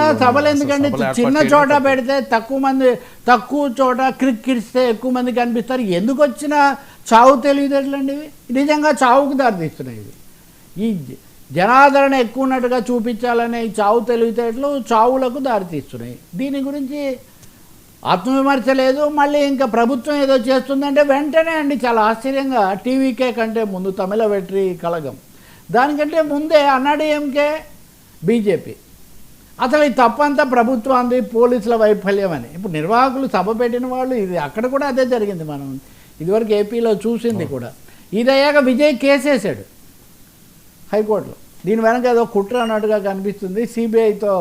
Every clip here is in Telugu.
ఆ సభలు ఎందుకండి ఏర్పాటు చిన్న చోట. పెడితే తక్కువ మంది తక్కువ చోట క్రిక్కిరిస్తే ఎక్కువ మంది కనిపిస్తారు. ఎందుకు వచ్చిన చావు తెలివితేటలండి ఇవి? నిజంగా చావుకు దారితీస్తున్నాయి ఇవి. ఈ జనాదరణ ఎక్కువ ఉన్నట్టుగా చూపించాలనే చావు తెలివితేటలు చావులకు దారితీస్తున్నాయి. దీని గురించి ఆత్మవిమర్శ లేదు. మళ్ళీ ఇంకా ప్రభుత్వం ఏదో చేస్తుందంటే వెంటనే అండి చాలా ఆశ్చర్యంగా టీవీకే కంటే ముందు తమిళ వెట్రి కలగం. దానికంటే ముందే అన్నాడీఎంకే బీజేపీ. అసలు ఈ తప్పంతా ప్రభుత్వాన్ని పోలీసుల వైఫల్యం అని ఇప్పుడు నిర్వాహకులు సభ పెట్టిన వాళ్ళు ఇది అక్కడ కూడా అదే జరిగింది మనం. ఇదివరకు ఏపీలో చూసింది కూడా. ఇది అయ్యాక విజయ్ కేసేసాడు హైకోర్టులో. దీని వెనక ఏదో కుట్ర అన్నట్టుగా కనిపిస్తుంది. సిబిఐతో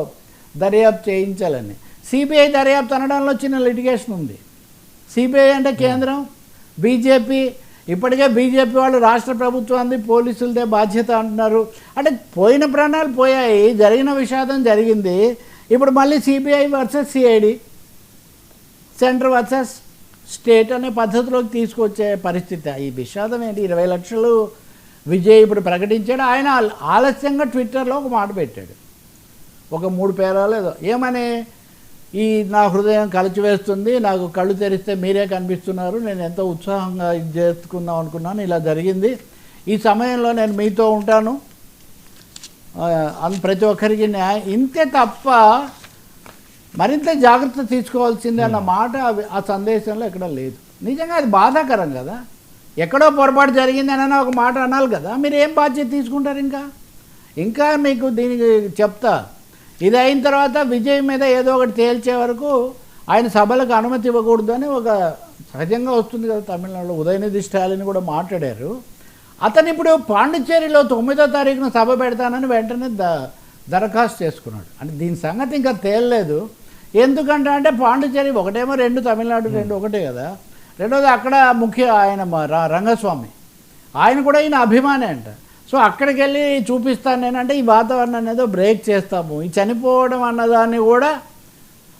దర్యాప్తు చేయించాలని. సిబిఐ దర్యాప్తు అనడంలో చిన్న లిటిగేషన్ ఉంది. సిబిఐ అంటే కేంద్రం. బీజేపీ ఇప్పటికే బీజేపీ వాళ్ళు రాష్ట్ర ప్రభుత్వాన్ని పోలీసులదే బాధ్యత అంటున్నారు. అంటే పోయిన ప్రాణాలు పోయాయి జరిగిన విషాదం జరిగింది. ఇప్పుడు మళ్ళీ CBI versus CID centre versus state అనే పద్ధతిలోకి తీసుకొచ్చే పరిస్థితి. ఈ విషాదం ఏంటి? ఇరవై లక్షలు విజయ్ ఇప్పుడు ప్రకటించాడు. ఆయన ఆలస్యంగా ట్విట్టర్లో ఒక మాట పెట్టాడు. ఒక మూడు పేరాలు ఏదో. ఏమని? ఈ నా హృదయం కలిచివేస్తుంది నాకు కళ్ళు తెరిస్తే మీరే కనిపిస్తున్నారు నేను ఎంతో ఉత్సాహంగా ఇది చేసుకుందాం అనుకున్నాను ఇలా జరిగింది. ఈ సమయంలో నేను మీతో ఉంటాను. ప్రతి ఒక్కరికి న్యాయ ఇంతే తప్ప మరింత జాగ్రత్త తీసుకోవాల్సిందే అన్న మాట ఆ సందేశంలో ఎక్కడ లేదు. నిజంగా అది బాధాకరం కదా. ఎక్కడో పొరపాటు జరిగింది అని ఒక మాట అనాలి కదా. మీరు ఏం బాధ్యత తీసుకుంటారు ఇంకా? ఇంకా మీకు దీనికి చెప్తా. ఇది అయిన తర్వాత విజయ్ మీద ఏదో ఒకటి తేల్చే వరకు ఆయన సభలకు అనుమతి ఇవ్వకూడదు అని ఒక సహజంగా వస్తుంది కదా తమిళనాడులో. ఉదయనిధి స్టాలిన్ కూడా మాట్లాడారు. అతను ఇప్పుడు పాండిచ్చేరిలో తొమ్మిదో తారీఖున సభ పెడతానని వెంటనే ద దరఖాస్తు చేసుకున్నాడు. అంటే దీని సంగతి ఇంకా తేలలేదు. ఎందుకంటే అంటే పాండిచ్చేరి ఒకటేమో రెండు తమిళనాడు రెండు ఒకటే కదా. రెండోది అక్కడ ముఖ్య ఆయన రంగస్వామి. ఆయన కూడా ఈయన అభిమానే అంట. సో అక్కడికి వెళ్ళి చూపిస్తాను నేనంటే ఈ వాతావరణం ఏదో బ్రేక్ చేస్తాము. ఈ చనిపోవడం అన్నదాన్ని కూడా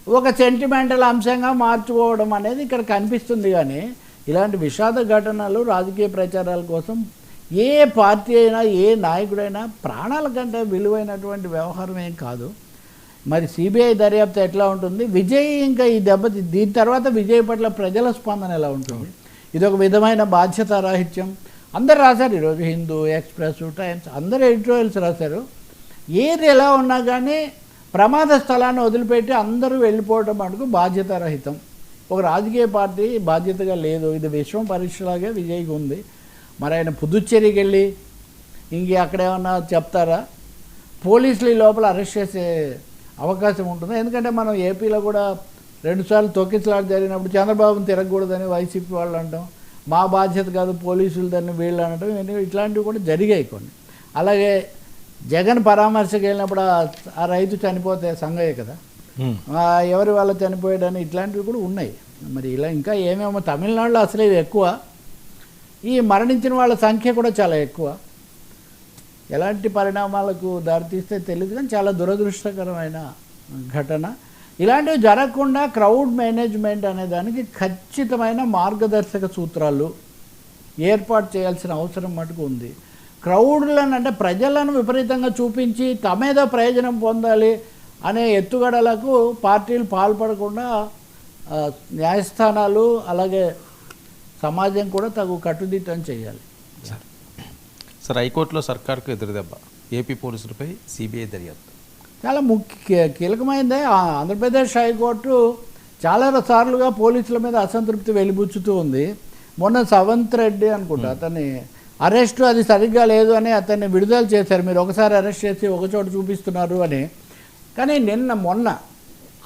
ఒక సెంటిమెంటల్ అంశంగా మార్చుకోవడం అనేది ఇక్కడ కనిపిస్తుంది కానీ ఇలాంటి విషాద ఘటనలు రాజకీయ ప్రచారాల కోసం ఏ పార్టీ అయినా ఏ నాయకుడైనా ప్రాణాల కంటే విలువైనటువంటి వ్యవహారం ఏం కాదు. మరి సిబిఐ దర్యాప్తు ఎట్లా ఉంటుంది? విజయ్ ఇంకా ఈ దెబ్బ దీని తర్వాత విజయ్ పట్ల ప్రజల స్పందన ఎలా ఉంటుంది? ఇది ఒక విధమైన బాధ్యత రాహిత్యం అందరు రాశారు ఈరోజు హిందూ ఎక్స్ప్రెస్ టైమ్స్ అందరు ఎడిటోరియల్స్ రాశారు. ఏది ఎలా ఉన్నా కానీ ప్రమాద స్థలాన్ని వదిలిపెట్టి అందరూ వెళ్ళిపోవడం మటుకు బాధ్యత రహితం ఒక రాజకీయ పార్టీ బాధ్యతగా లేదు. ఇది విశ్వం పరీక్షలాగే విజయ్కి ఉంది. మరి ఆయన పుదుచ్చేరికి వెళ్ళి ఇంక అక్కడేమన్నా చెప్తారా? పోలీసులు ఈ లోపల అరెస్ట్ చేసే అవకాశం ఉంటుంది. ఎందుకంటే మనం ఏపీలో కూడా రెండుసార్లు తొక్కిసలాట జరిగినప్పుడు చంద్రబాబును తిరగకూడదని వైసీపీ వాళ్ళు అంటాం. మా బాధ్యత కాదు పోలీసులు దాన్ని వీళ్ళు అనడం ఇట్లాంటివి కూడా జరిగాయి కొన్ని. అలాగే జగన్ పరామర్శకు వెళ్ళినప్పుడు ఆ- రైతు చనిపోతే సంగయ్య కదా. ఎవరి వల్ల చనిపోయాడని ఇట్లాంటివి కూడా ఉన్నాయి. మరి ఇలా ఇంకా ఏమేమో తమిళనాడులో అసలు ఇవి ఎక్కువ. ఈ మరణించిన వాళ్ళ సంఖ్య కూడా చాలా ఎక్కువ. ఎలాంటి పరిణామాలకు దారితీస్తే తెలియదు కానీ చాలా దురదృష్టకరమైన ఘటన. ఇలాంటివి జరగకుండా క్రౌడ్ మేనేజ్మెంట్ అనే దానికి ఖచ్చితమైన మార్గదర్శక సూత్రాలు ఏర్పాటు చేయాల్సిన అవసరం మటుకు ఉంది. క్రౌడ్లను అంటే ప్రజలను విపరీతంగా చూపించి తమేదో ప్రయోజనం పొందాలి అనే ఎత్తుగడలకు పార్టీలు పాల్పడకుండా న్యాయస్థానాలు అలాగే సమాజం కూడా తగు కట్టుదిట్టం చేయాలి. సార్ సార్ హైకోర్టులో సర్కార్కు ఎదురుదెబ్బ. ఏపీ పోలీసులపై సిబిఐ దర్యాప్తు. చాలా ముఖ్య కీలకమైందే. ఆంధ్రప్రదేశ్ హైకోర్టు చాలా సార్లుగా పోలీసుల మీద అసంతృప్తి వెలిబుచ్చుతూ ఉంది. మొన్న సవంత్ రెడ్డి అనుకుంటా అతన్ని అరెస్టు అది సరిగ్గా లేదు అని అతన్ని విడుదల చేశారు. మీరు ఒకసారి అరెస్ట్ చేసి ఒక చోట చూపిస్తున్నారు అని. కానీ నిన్న మొన్న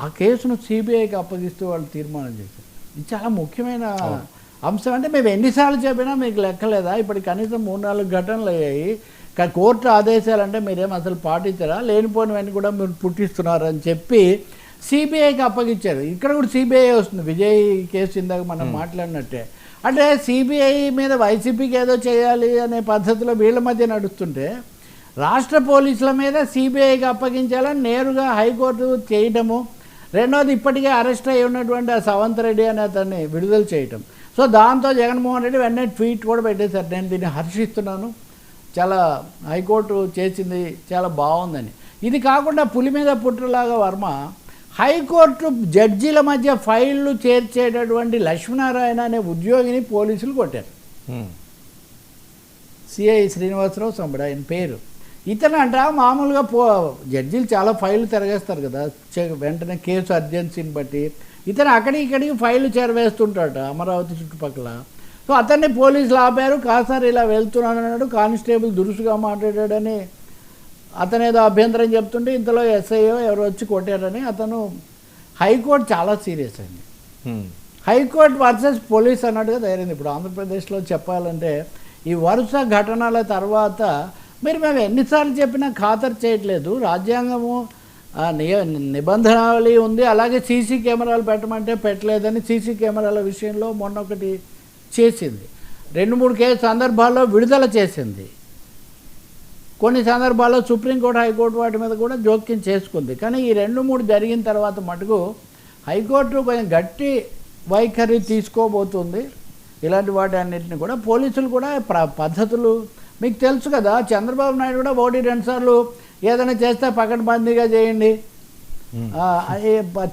ఆ కేసును సిబిఐకి అప్పగిస్తూ వాళ్ళు తీర్మానం చేశారు. ఇది చాలా ముఖ్యమైన అంశం. అంటే మేము ఎన్నిసార్లు చెప్పినా మీకు లెక్కలేదా? ఇప్పటికి కనీసం మూడు నాలుగు ఘటనలు అయ్యాయి. కానీ కోర్టు ఆదేశాలు అంటే మీరేం అసలు పాటించరా? లేనిపోనివన్నీ కూడా మీరు పుట్టిస్తున్నారు అని చెప్పి సిబిఐకి అప్పగించారు. ఇక్కడ కూడా సిబిఐ వస్తుంది. విజయ్ కేసు ఇందాక మనం మాట్లాడినట్టే. అంటే సిబిఐ మీద వైసీపీకి ఏదో చేయాలి అనే పద్ధతిలో వీళ్ళ మధ్య నడుస్తుంటే రాష్ట్ర పోలీసుల మీద సిబిఐకి అప్పగించాలని నేరుగా హైకోర్టు చేయటము రెండోది ఇప్పటికే అరెస్ట్ అయి ఉన్నటువంటి ఆ సవంత్ రెడ్డి అనే అతన్ని విడుదల చేయటం. సో దాంతో జగన్మోహన్ రెడ్డి వెంటనే ట్వీట్ కూడా పెట్టేశారు. నేను దీన్ని హర్షిస్తున్నాను. చాలా హైకోర్టు చేసింది చాలా బాగుందని. ఇది కాకుండా పులి మీద పుట్టులాగా వర్మ హైకోర్టు జడ్జీల మధ్య ఫైళ్ళు చేర్చేటటువంటి లక్ష్మీనారాయణ అనే ఉద్యోగిని పోలీసులు కొట్టారు. సిఐ శ్రీనివాసరావు సంబడ ఆయన పేరు. ఇతను అంట మామూలుగా పో జడ్జీలు చాలా ఫైళ్ళు తిరగేస్తారు కదా వెంటనే కేసు అర్జెన్సీని బట్టి. ఇతను అక్కడికి ఇక్కడికి ఫైళ్ళు చేరవేస్తుంటాడు అమరావతి చుట్టుపక్కల. సో అతన్ని పోలీసులు ఆపారు. కాసారి ఇలా వెళ్తున్నాను అన్నాడు. కానిస్టేబుల్ దురుసుగా మాట్లాడాడని అతను ఏదో అభ్యంతరం చెప్తుంటే ఇంతలో ఎస్ఐఓ ఎవరు వచ్చి కొట్టారని అతను హైకోర్టు చాలా serious um, high court versus police అన్నట్టుగా తయారైంది ఇప్పుడు ఆంధ్రప్రదేశ్లో చెప్పాలంటే ఈ వరుస ఘటనల తర్వాత మీరు మేము ఎన్నిసార్లు చెప్పినా ఖాతరు చేయట్లేదు. రాజ్యాంగము నిబంధనావళి ఉంది. అలాగే సీసీ కెమెరాలు పెట్టమంటే పెట్టలేదని సీసీ కెమెరాల విషయంలో మొన్న ఒకటి చేసింది. రెండు మూడు కేసు సందర్భాల్లో విడుదల చేసింది. కొన్ని సందర్భాల్లో సుప్రీంకోర్టు హైకోర్టు వాటి మీద కూడా జోక్యం చేసుకుంది. కానీ ఈ రెండు మూడు జరిగిన తర్వాత మటుకు హైకోర్టు కొంచెం గట్టి వైఖరి తీసుకోబోతుంది. ఇలాంటి వాటి అన్నింటిని కూడా పోలీసులు కూడా ప్ర పద్ధతులు మీకు తెలుసు కదా చంద్రబాబు నాయుడు కూడా ఒకటి రెండు సార్లు ఏదైనా చేస్తే పకడ్బందీగా చేయండి.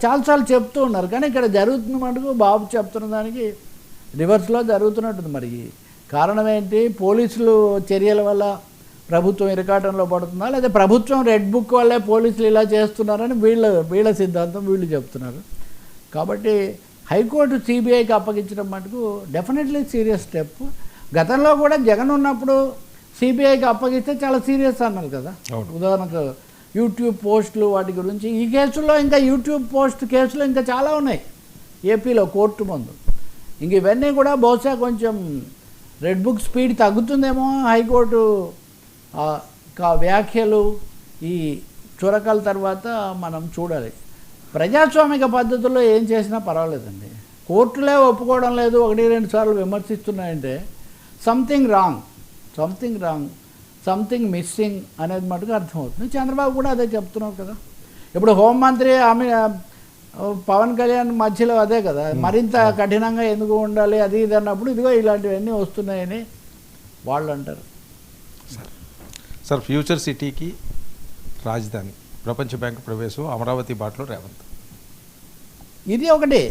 చాలాసార్లు చెప్తూ ఉన్నారు. కానీ ఇక్కడ జరుగుతున్న మటుకు బాబు చెప్తున్న దానికి రివర్స్లో జరుగుతున్నట్టుంది మరి. కారణం ఏంటి? పోలీసులు చర్యల వల్ల ప్రభుత్వం ఇరకాటంలో పడుతుందా? లేదా ప్రభుత్వం రెడ్ బుక్ వల్లే పోలీసులు ఇలా చేస్తున్నారని వీళ్ళ వీళ్ళ సిద్ధాంతం వీళ్ళు చెప్తున్నారు. కాబట్టి హైకోర్టు సిబిఐకి అప్పగించడం మటుకు డెఫినెట్లీ సీరియస్ స్టెప్. గతంలో కూడా జగన్ ఉన్నప్పుడు సిబిఐకి అప్పగిస్తే చాలా సీరియస్ అన్నారు కదా. ఉదాహరణకు యూట్యూబ్ పోస్టులు వాటి గురించి ఈ కేసులో ఇంకా యూట్యూబ్ పోస్ట్ కేసులు ఇంకా చాలా ఉన్నాయి. ఏపీలో కోర్టు ముందు. ఇంక ఇవన్నీ కూడా బహుశా కొంచెం రెడ్ బుక్ స్పీడ్ తగ్గుతుందేమో హైకోర్టు కా వ్యాఖ్యలు ఈ చురకల తర్వాత మనం చూడాలి. ప్రజాస్వామిక పద్ధతుల్లో ఏం చేసినా పర్వాలేదండి. కోర్టులే ఒప్పుకోవడం లేదు ఒకటి రెండు సార్లు విమర్శిస్తున్నాయంటే something wrong something wrong something missing అనేది మటుకు అర్థమవుతుంది. చంద్రబాబు కూడా అదే చెప్తున్నావు కదా. ఇప్పుడు హోంమంత్రి ఆమె పవన్ కళ్యాణ్ మధ్యలో అదే కదా. మరింత కఠినంగా ఎందుకు ఉండాలి అది ఇది అన్నప్పుడు ఇదిగో ఇలాంటివన్నీ వస్తున్నాయని వాళ్ళు అంటారు. సార్ ఫ్యూచర్ సిటీకి రాజధాని ప్రపంచ బ్యాంక్ ప్రవేశం అమరావతి బాటలో రేవంత్. ఇది ఒకటి.